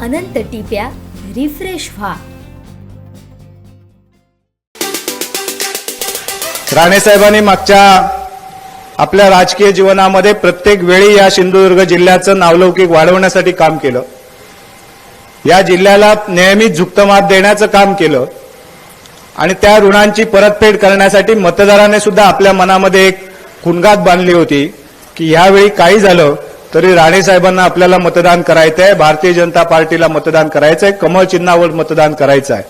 अनंत टिप्या refresh व्हा. राणेसाहेबांनी मागच्या आपल्या राजकीय जीवनामध्ये प्रत्येक वेळी या सिंधुदुर्ग जिल्ह्याचं नावलौकिक वाढवण्यासाठी काम केलं. या जिल्ह्याला नेहमीच झुकतमात देण्याचं काम केलं. आणि त्या ऋणांची परतफेड करण्यासाठी मतदाराने सुद्धा आपल्या मनामध्ये एक खुणगात बांधली होती की ह्यावेळी काही झालं तरी राणेसाहेबांना आपल्याला मतदान करायचं आहे भारतीय जनता पार्टीला मतदान करायचं आहे कमळ चिन्हावर मतदान करायचं आहे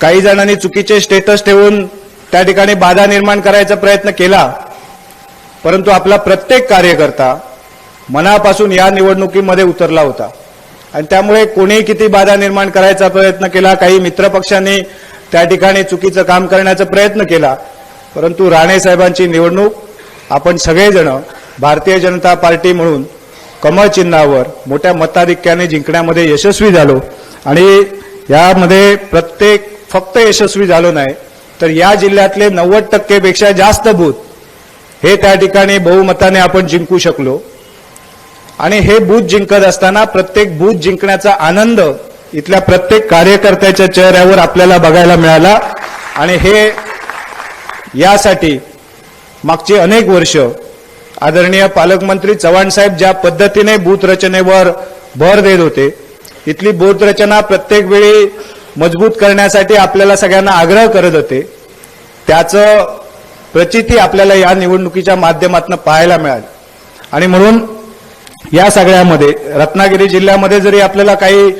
काही जणांनी चुकीचे स्टेटस ठेवून त्या ठिकाणी बाधा निर्माण करायचा प्रयत्न केला परंतु आपला प्रत्येक कार्यकर्ता मनापासून या निवडणुकीमध्ये उतरला होता. आणि त्यामुळे कोणीही किती बाधा निर्माण करायचा प्रयत्न केला काही मित्रपक्षांनी त्या ठिकाणी चुकीचं काम करण्याचा प्रयत्न केला परंतु राणे साहेबांची निवडणूक आपण सगळेजण भारतीय जनता पार्टी म्हणून कमळ चिन्हावर मोठ्या मताधिक्याने जिंकण्यामध्ये यशस्वी झालो. आणि यामध्ये प्रत्येक फक्त यशस्वी झालो नाही तर या जिल्ह्यातले नव्वद टक्केपेक्षा जास्त बूथ हे त्या ठिकाणी बहुमताने आपण जिंकू शकलो. आणि हे बूथ जिंकत असताना प्रत्येक बूथ जिंकण्याचा आनंद इथल्या प्रत्येक कार्यकर्त्याच्या चेहऱ्यावर आपल्याला बघायला मिळाला. आणि हे यासाठी मागची अनेक वर्ष आदरणीय पालकमंत्री चव्हाण साहेब ज्या पद्धतीने बूथ रचनेवर भर देत होते इथली बूथ रचना प्रत्येक वेळी मजबूत करण्यासाठी आपल्याला सगळ्यांना आग्रह करत होते. त्याचं प्रचिती आपल्याला या निवडणुकीच्या माध्यमातून पाहायला मिळाली. आणि म्हणून या सगळ्यामध्ये रत्नागिरी जिल्ह्यामध्ये जरी आपल्याला काही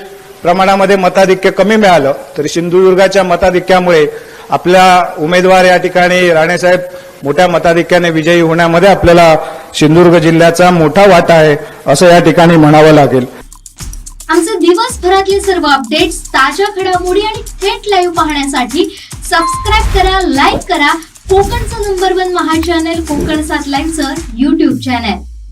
प्रमाणामध्ये मताधिक्य कमी मिळालं तरी सिंधुदुर्गाच्या मताधिक्यामुळे आपल्या उमेदवार या ठिकाणी राणेसाहेब मोठ्या मताधिक्याने विजयी होण्यामध्ये आपल्याला सिंधुदुर्ग जिल्ह्याचा मोठा वाटा आहे असं या ठिकाणी म्हणावं लागेल. आमचे दिवसभरातले सर्व अपडेट्स ताज्या घडामोडी आणि थेट लाईव्ह पाहण्यासाठी सबस्क्राईब करा लाईक करा. कोकणचं नंबर वन महा चॅनल कोकण सात लाईनचं युट्यूब चॅनल